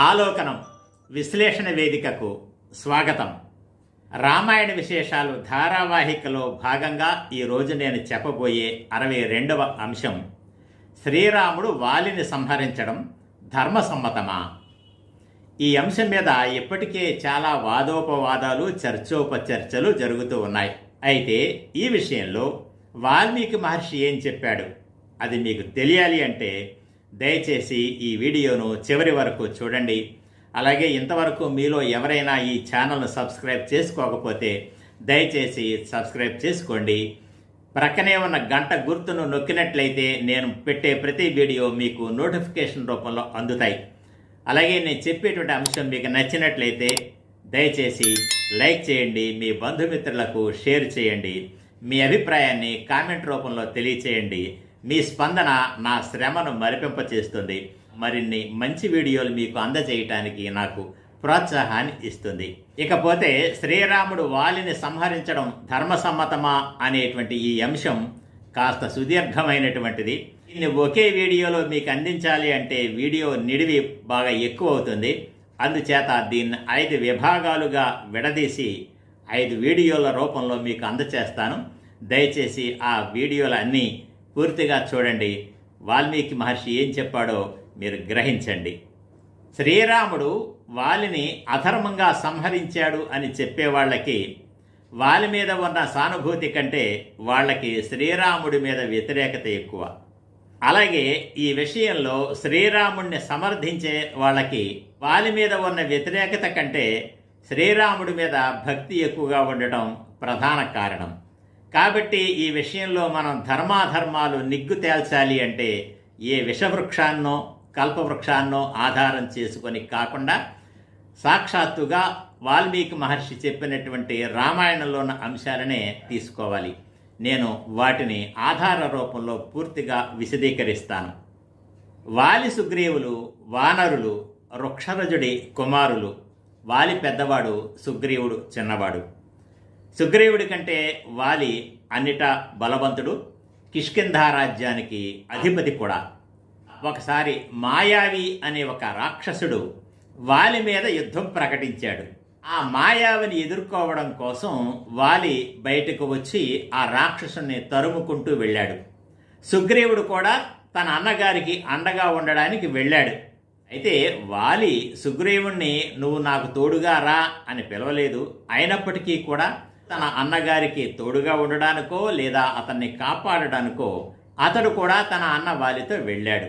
ఆలోకనం విశ్లేషణ వేదికకు స్వాగతం. రామాయణ విశేషాలు ధారావాహికలో భాగంగా ఈరోజు నేను చెప్పబోయే అరవై రెండవ అంశం శ్రీరాముడు వాలిని సంహరించడం ధర్మసమ్మతమా? ఈ అంశం మీద ఇప్పటికే చాలా వాదోపవాదాలు చర్చోపచర్చలు జరుగుతూ ఉన్నాయి. అయితే ఈ విషయంలో వాల్మీకి మహర్షి ఏం చెప్పాడు? అది మీకు తెలియాలి అంటే దయచేసి ఈ వీడియోను చివరి వరకు చూడండి. అలాగే ఇంతవరకు మీలో ఎవరైనా ఈ ఛానల్ను సబ్స్క్రైబ్ చేసుకోకపోతే దయచేసి సబ్స్క్రైబ్ చేసుకోండి. ప్రక్కనే ఉన్న గంట గుర్తును నొక్కినట్లయితే నేను పెట్టే ప్రతి వీడియో మీకు నోటిఫికేషన్ రూపంలో అందుతాయి. అలాగే నేను చెప్పేటువంటి అంశం మీకు నచ్చినట్లయితే దయచేసి లైక్ చేయండి మీ బంధుమిత్రులకు షేర్ చేయండి మీ అభిప్రాయాన్ని కామెంట్ రూపంలో తెలియచేయండి. మీ స్పందన నా శ్రమను మరిపింపచేస్తుంది. మరిన్ని మంచి వీడియోలు మీకు అందజేయటానికి నాకు ప్రోత్సాహాన్ని ఇస్తుంది. ఇకపోతే శ్రీరాముడు వాలిని సంహరించడం ధర్మసమ్మతమా అనేటువంటి ఈ అంశం కాస్త సుదీర్ఘమైనటువంటిది. దీన్ని ఒకే వీడియోలో మీకు అందించాలి అంటే వీడియో నిడివి బాగా ఎక్కువ అవుతుంది అందుచేత దీన్ని ఐదు విభాగాలుగా విడదీసి ఐదు వీడియోల రూపంలో మీకు అందచేస్తాను. దయచేసి ఆ వీడియోలన్నీ పూర్తిగా చూడండి. వాల్మీకి మహర్షి ఏం చెప్పాడో మీరు గ్రహించండి. శ్రీరాముడు వాలిని అధర్మంగా సంహరించాడు అని చెప్పే వాళ్ళకి వాలి మీద ఉన్న సానుభూతి కంటే వాళ్ళకి శ్రీరాముడి మీద వ్యతిరేకత ఎక్కువ. అలాగే ఈ విషయంలో శ్రీరాముడిని సమర్థించే వాళ్ళకి వాలి మీద ఉన్న వ్యతిరేకత కంటే శ్రీరాముడి మీద భక్తి ఎక్కువగా ఉండటం ప్రధాన కారణం. కాబట్టి ఈ విషయంలో మనం ధర్మాధర్మాలు నిగ్గు తేల్చాలి అంటే ఏ విషవృక్షాన్నో కల్పవృక్షాన్నో ఆధారం చేసుకొని కాకుండా సాక్షాత్తుగా వాల్మీకి మహర్షి చెప్పినటువంటి రామాయణంలో ఉన్న అంశాలనే తీసుకోవాలి. నేను వాటిని ఆధార రూపంలో పూర్తిగా విశదీకరిస్తాను. వాలి సుగ్రీవులు వానరులు వృక్షరజుడి కుమారులు. వాలి పెద్దవాడు సుగ్రీవుడు చిన్నవాడు. సుగ్రీవుడి కంటే వాలి అన్నిట బలవంతుడు కిష్కింధారాజ్యానికి అధిపతి కూడా. ఒకసారి మాయావి అనే ఒక రాక్షసుడు వాలి మీద యుద్ధం ప్రకటించాడు. ఆ మాయావిని ఎదుర్కోవడం కోసం వాలి బయటకు వచ్చి ఆ రాక్షసుని తరుముకుంటూ వెళ్ళాడు. సుగ్రీవుడు కూడా తన అన్నగారికి అండగా ఉండడానికి వెళ్ళాడు. అయితే వాలి సుగ్రీవుణ్ణి నువ్వు నాకు తోడుగా రా అని పిలవలేదు. అయినప్పటికీ కూడా తన అన్నగారికి తోడుగా ఉండడానికో లేదా అతన్ని కాపాడడానికో అతడు కూడా తన అన్న వాలితో వెళ్ళాడు.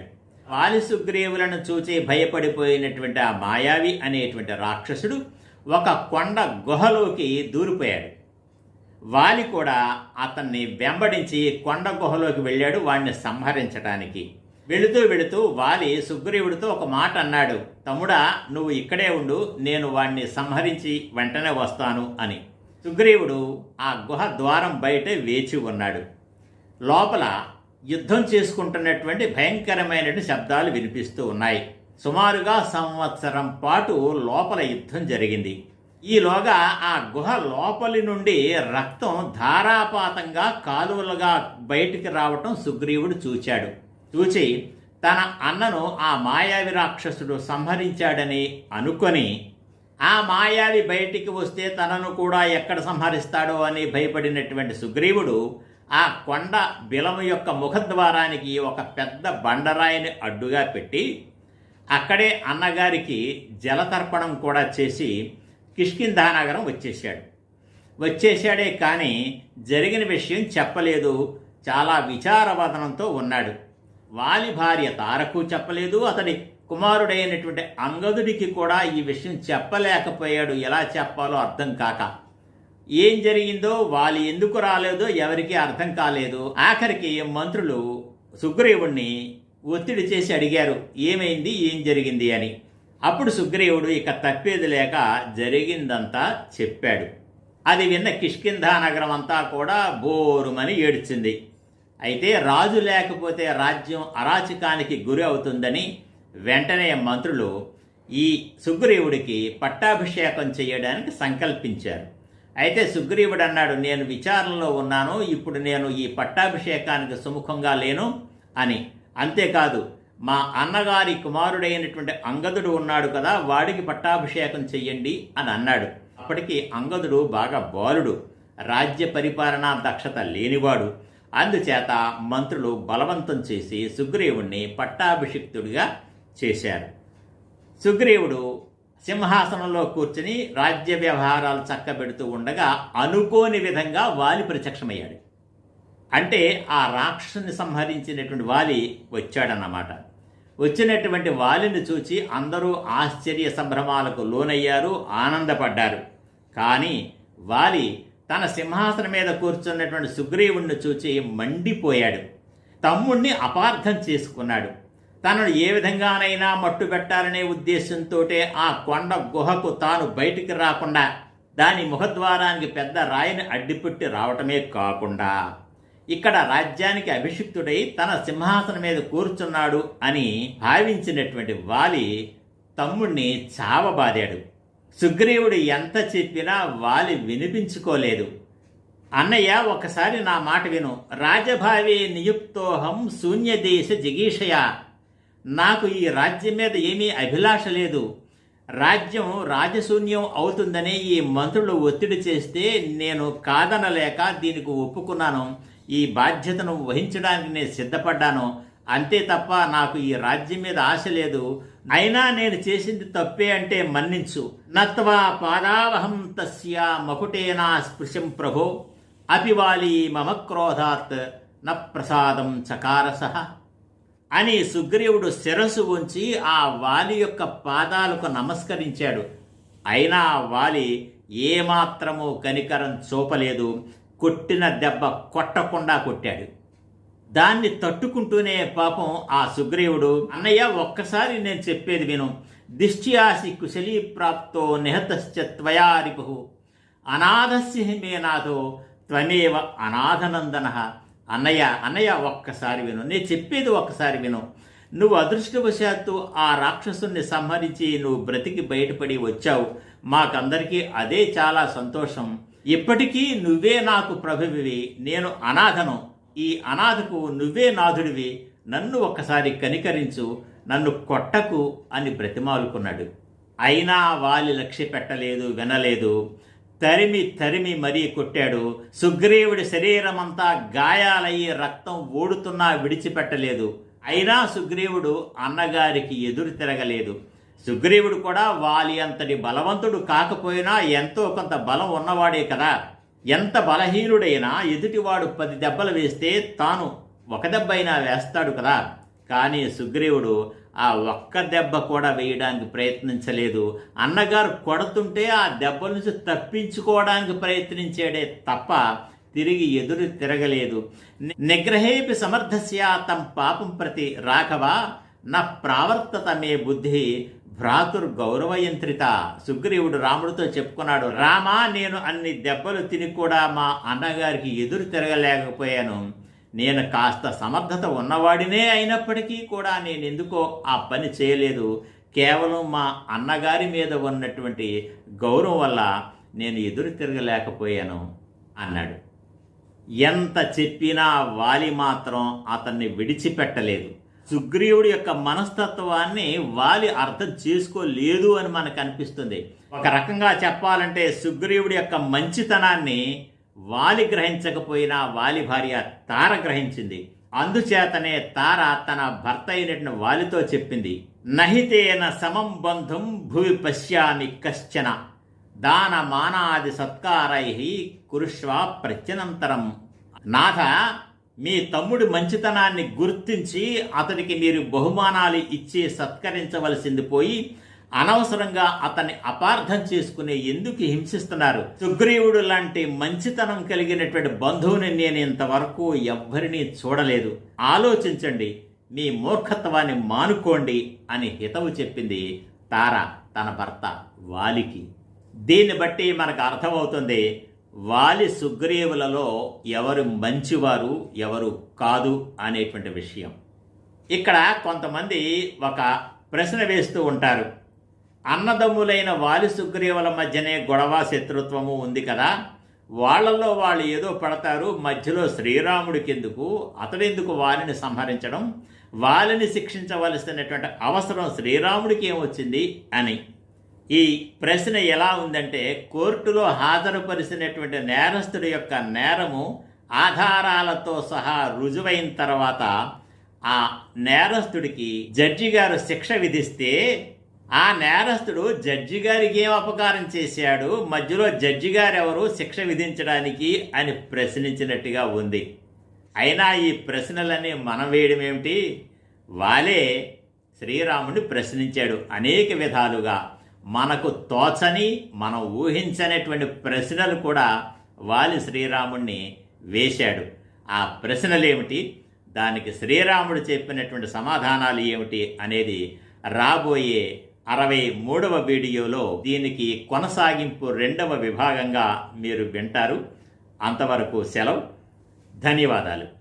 వాలి సుగ్రీవులను చూచి భయపడిపోయినటువంటి ఆ మాయావి అనేటువంటి రాక్షసుడు ఒక కొండ గుహలోకి దూరిపోయాడు. వాలి కూడా అతన్ని వెంబడించి కొండ గుహలోకి వెళ్ళాడు వాడిని సంహరించడానికి వెళుతూ వెళుతూ వాలి సుగ్రీవుడితో ఒక మాట అన్నాడు తమ్ముడా నువ్వు ఇక్కడే ఉండు నేను వాణ్ణి సంహరించి వెంటనే వస్తాను అని. సుగ్రీవుడు ఆ గుహ ద్వారం బయటే వేచి ఉన్నాడు. లోపల యుద్ధం చేసుకుంటున్నటువంటి భయంకరమైనటువంటి శబ్దాలు వినిపిస్తూ ఉన్నాయి. సుమారుగా సంవత్సరం పాటు లోపల యుద్ధం జరిగింది. ఈలోగా ఆ గుహ లోపలి నుండి రక్తం ధారాపాతంగా కాలువలుగా బయటికి రావటం సుగ్రీవుడు చూచాడు. చూచి తన అన్నను ఆ మాయావి రాక్షసుడు సంహరించాడని అనుకొని ఆ మాయావి బయటికి వస్తే తనను కూడా ఎక్కడ సంహరిస్తాడో అని భయపడినటువంటి సుగ్రీవుడు ఆ కొండ బిలము యొక్క ముఖద్వారానికి ఒక పెద్ద బండరాయిని అడ్డుగా పెట్టి అక్కడే అన్నగారికి జలతర్పణం కూడా చేసి కిష్కింధానగరం వచ్చేసాడు వచ్చేసాడే కానీ జరిగిన విషయం చెప్పలేదు. చాలా విచారవదనంతో ఉన్నాడు. వాలి భార్య తారకు చెప్పలేదు. అతడి కుమారుడైనటువంటి అంగదుడికి కూడా ఈ విషయం చెప్పలేకపోయాడు. ఎలా చెప్పాలో అర్థం కాక. ఏం జరిగిందో వాళ్ళు ఎందుకు రాలేదో ఎవరికీ అర్థం కాలేదు. ఆఖరికి మంత్రులు సుగ్రీవుణ్ణి ఒత్తిడి చేసి అడిగారు ఏమైంది? ఏం జరిగింది? అని. అప్పుడు సుగ్రీవుడు ఇక తప్పేది లేక జరిగిందంతా చెప్పాడు. అది విన్న కిష్కింధా నగరం అంతా కూడా బోరుమని ఏడ్చింది. అయితే రాజు లేకపోతే రాజ్యం అరాచకానికి గురి అవుతుందని వెంటనే మంత్రులు ఈ సుగ్రీవుడికి పట్టాభిషేకం చేయడానికి సంకల్పించారు. అయితే సుగ్రీవుడు అన్నాడు నేను విచారణలో ఉన్నాను ఇప్పుడు నేను ఈ పట్టాభిషేకానికి సుముఖంగా లేను అని. అంతేకాదు మా అన్నగారి కుమారుడైనటువంటి అంగదుడు ఉన్నాడు కదా వాడికి పట్టాభిషేకం చెయ్యండి అని అన్నాడు. అప్పటికి అంగదుడు బాగా బాలుడు రాజ్య పరిపాలనా దక్షత లేనివాడు. అందుచేత మంత్రులు బలవంతం చేసి సుగ్రీవుణ్ణి పట్టాభిషిక్తుడిగా చేశారు. సుగ్రీవుడు సింహాసనంలో కూర్చుని రాజ్య వ్యవహారాలు చక్కబెడుతూ ఉండగా అనుకోని విధంగా వాలి ప్రత్యక్షమయ్యాడు. అంటే ఆ రాక్షసుని సంహరించినటువంటి వాలి వచ్చాడన్నమాట. వచ్చినటువంటి వాలిని చూచి అందరూ ఆశ్చర్య సంభ్రమాలకు లోనయ్యారు ఆనందపడ్డారు. కానీ వాలి తన సింహాసనం మీద కూర్చున్నటువంటి సుగ్రీవుణ్ణి చూచి మండిపోయాడు. తమ్ముణ్ణి అపార్థం చేసుకున్నాడు. తనను ఏ విధంగానైనా మట్టు పెట్టాలనే ఉద్దేశంతో ఆ కొండ గుహకు తాను బయటికి రాకుండా దాని ముఖద్వారానికి పెద్ద రాయిని అడ్డిపెట్టి రావటమే కాకుండా ఇక్కడ రాజ్యానికి అభిషిక్తుడై తన సింహాసనం మీద కూర్చున్నాడు అని భావించినటువంటి వాలి తమ్ముణ్ణి చావబాదాడు. సుగ్రీవుడు ఎంత చెప్పినా వాలి వినిపించుకోలేదు. అన్నయ్య ఒకసారి నా మాట విను. రాజభావి నియుక్తోహం శూన్యదేశ జిగీషయ. నాకు ఈ రాజ్యం మీద ఏమీ అభిలాష లేదు. రాజ్యం రాజశూన్యం అవుతుందని ఈ మంత్రులు ఒత్తిడి చేస్తే నేను కాదనలేక దీనికి ఒప్పుకున్నాను. ఈ బాధ్యతను వహించడానికి నేను సిద్ధపడ్డాను. అంతే తప్ప నాకు ఈ రాజ్యం మీద ఆశ లేదు. అయినా నేను చేసింది తప్పే అంటే మన్నించు. నత్వా పాదావహం తస్య మకుటేనా స్పృశం ప్రభో. అపివాలి మమ క్రోధాత్. న ప్రసాదం చకారసహ అని సుగ్రీవుడు శిరస్సు ఉంచి ఆ వాలి యొక్క పాదాలకు నమస్కరించాడు. అయినా వాలి ఏమాత్రము కనికరం చూపలేదు. కొట్టిన దెబ్బ కొట్టకుండా కొట్టాడు. దాన్ని తట్టుకుంటూనే పాపం ఆ సుగ్రీవుడు అన్నయ్య ఒక్కసారి నేను చెప్పేది విను. దిష్ట్యాసి కుశలీ ప్రాప్తో నిహతశ్చ త్వయా రిపు. అనాథస్య మే నాథో త్వమేవ అనాథనందన. అన్నయ్య అన్నయ్య ఒక్కసారి విను. నేను చెప్పేది ఒక్కసారి విను. నువ్వు అదృష్టవశాత్తు ఆ రాక్షసుని సంహరించి నువ్వు బ్రతికి బయటపడి వచ్చావు. మాకందరికీ అదే చాలా సంతోషం. ఇప్పటికీ నువ్వే నాకు ప్రభువివి. నేను అనాథను. ఈ అనాథకు నువ్వే నాథుడివి. నన్ను ఒక్కసారి కనికరించు. నన్ను కొట్టకు అని బ్రతిమాలుకున్నాడు. అయినా వాలి లక్ష్య పెట్టలేదు వినలేదు. తరిమి తరిమి మరీ కొట్టాడు. సుగ్రీవుడి శరీరమంతా గాయాలయ్యి రక్తం ఓడుతున్నా విడిచిపెట్టలేదు. అయినా సుగ్రీవుడు అన్నగారికి ఎదురు తిరగలేదు. సుగ్రీవుడు కూడా వాలి అంతటి బలవంతుడు కాకపోయినా ఎంతో కొంత బలం ఉన్నవాడే కదా. ఎంత బలహీనుడైనా ఎదుటివాడు పది దెబ్బలు వేస్తే తాను ఒక దెబ్బ అయినా వేస్తాడు కదా. కానీ సుగ్రీవుడు ఆ ఒక్క దెబ్బ కూడా వేయడానికి ప్రయత్నించలేదు. అన్నగారు కొడుతుంటే ఆ దెబ్బ నుంచి తప్పించుకోవడానికి ప్రయత్నించాడే తప్ప తిరిగి ఎదురు తిరగలేదు. నిగ్రహేపి సమర్థస్య తం పాపం ప్రతి రాఘవ నా ప్రావర్తత మే బుద్ధి భ్రాతుర్ గౌరవయంత్రిత సుగ్రీవుడు రాముడితో చెప్పుకున్నాడు రామా నేను అన్ని దెబ్బలు తిని కూడా మా అన్నగారికి ఎదురు తిరగలేకపోయాను. నేను కాస్త సమర్థత ఉన్నవాడినే అయినప్పటికీ కూడా నేను ఎందుకో ఆ పని చేయలేదు. కేవలం మా అన్నగారి మీద ఉన్నటువంటి గౌరవం వల్ల నేను ఎదురు తిరగలేకపోయాను అన్నాడు. ఎంత చెప్పినా వాలి మాత్రం అతన్ని విడిచిపెట్టలేదు. సుగ్రీవుడి యొక్క మనస్తత్వాన్ని వాలి అర్థం చేసుకోలేదు అని మనకు అనిపిస్తుంది. ఒక రకంగా చెప్పాలంటే సుగ్రీవుడి యొక్క మంచితనాన్ని వాలి గ్రహించకపోయినా వాలి భార్య తార గ్రహించింది. అందుచేతనే తార తన భర్త అయినటువంటి వాలితో చెప్పింది. నహితేన సమం బంధుం భువి పశ్యామి కశ్చన. దాన మానాది సత్కారై కురుష్వ ప్రత్యనంతరం. నాథ మీ తమ్ముడి మంచితనాన్ని గుర్తించి అతడికి మీరు బహుమానాలు ఇచ్చి సత్కరించవలసింది పోయి అనవసరంగా అతన్ని అపార్థం చేసుకుని ఎందుకు హింసిస్తున్నారు? సుగ్రీవుడు లాంటి మంచితనం కలిగినటువంటి బంధువుని నేను ఇంతవరకు ఎవ్వరినీ చూడలేదు. ఆలోచించండి మీ మూర్ఖత్వాన్ని మానుకోండి అని హితవు చెప్పింది తార తన భర్త వాలికి. దీన్ని బట్టి మనకు అర్థమవుతుంది వాలి సుగ్రీవులలో ఎవరు మంచివారు ఎవరు కాదు అనేటువంటి విషయం. ఇక్కడ కొంతమంది ఒక ప్రశ్న వేస్తూ ఉంటారు. అన్నదమ్ములైన వాలి సుగ్రీవుల మధ్యనే గొడవ శత్రుత్వము ఉంది కదా? వాళ్ళల్లో వాళ్ళు ఏదో పడతారు మధ్యలో శ్రీరాముడికెందుకు అతడెందుకు వారిని సంహరించడం? వారిని శిక్షించవలసినటువంటి అవసరం శ్రీరాముడికి ఏమొచ్చింది అని. ఈ ప్రశ్న ఎలా ఉందంటే కోర్టులో హాజరుపరిచినటువంటి నేరస్తుడి యొక్క నేరము ఆధారాలతో సహా రుజువైన తర్వాత ఆ నేరస్తుడికి జడ్జి గారు శిక్ష విధిస్తే ఆ నేరస్తుడు జడ్జి గారికి ఏం అపకారం చేశాడు? మధ్యలో జడ్జి గారు ఎవరు శిక్ష విధించడానికి అని ప్రశ్నించినట్టుగా ఉంది. అయినా ఈ ప్రశ్నలన్నీ మనం వేయడం ఏమిటి? వాలే శ్రీరాముడిని ప్రశ్నించాడు అనేక విధాలుగా. మనకు తోచని మనం ఊహించనటువంటి ప్రశ్నలు కూడా వాలి శ్రీరాముణ్ణి వేశాడు. ఆ ప్రశ్నలేమిటి? దానికి శ్రీరాముడు చెప్పినటువంటి సమాధానాలు ఏమిటి అనేది రాబోయే అరవై మూడవ వీడియోలో దీనికి కొనసాగింపు రెండవ విభాగంగా మీరు వింటారు. అంతవరకు సెలవు. ధన్యవాదాలు.